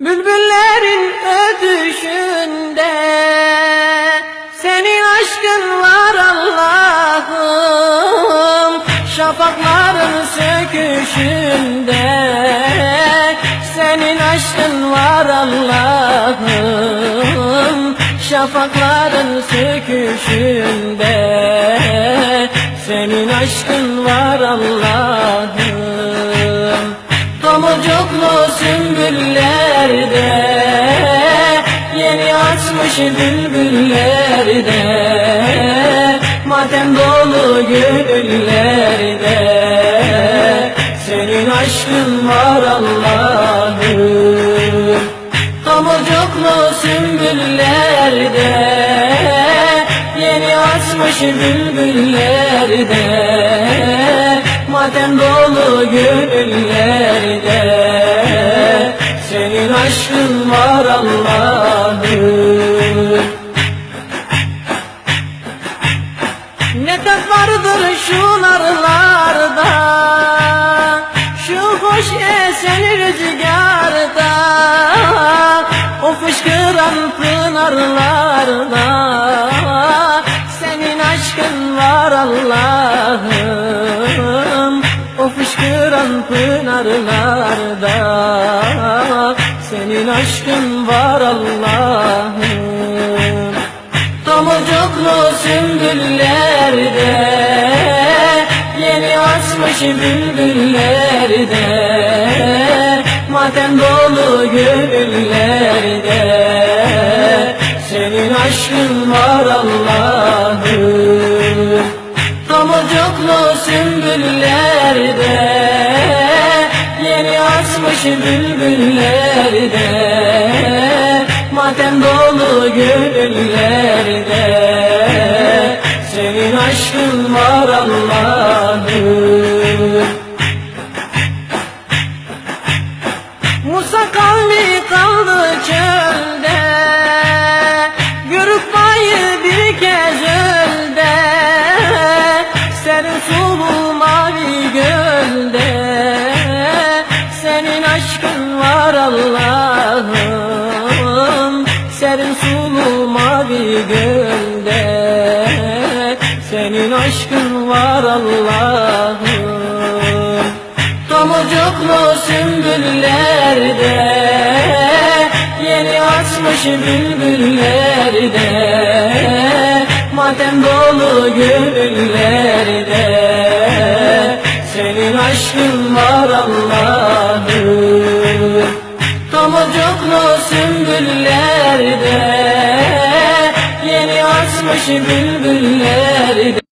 Bülbüllerin ödüşünde Senin aşkın var Allah'ım. Şafakların söküşünde Senin aşkın var Allah'ım. Şafakların söküşünde Senin aşkın var Allah'ım sümbüllerde Yeni açmış bülbüllerde. Matem dolu gönüllerde Senin aşkın var Allah'ım. Tomurcuklu sümbüllerde Yeni açmış bülbüllerde. Matem dolu gönüllerde aşkın var Allah'ım Ne tat vardır şu narlarda? Şu hoş esen rüzgarda. O fışkıran pınarlarda. Senin aşkın var Allah'ım. O fışkıran pınarlarda Senin aşkın var Allah'ım. Tomurcuklu sümbüllerde Yeni açmış bülbüllerde Matem dolu gönüllerde. Senin aşkın var Allah'ım. Tomurcuklu sümbüllerde Açmış bülbüllerde Matem dolu gönüllerde var Allah'ım Serin sulu mavi gölde Senin aşkın var Allah'ım. Tomurcuklu sümbüllerde Yeni açmış bülbüllerde Matem dolu gönüllerde Senin aşkın var Allah'ım Tomurcuklu sümbüllerde Yeni açmış bülbüllerde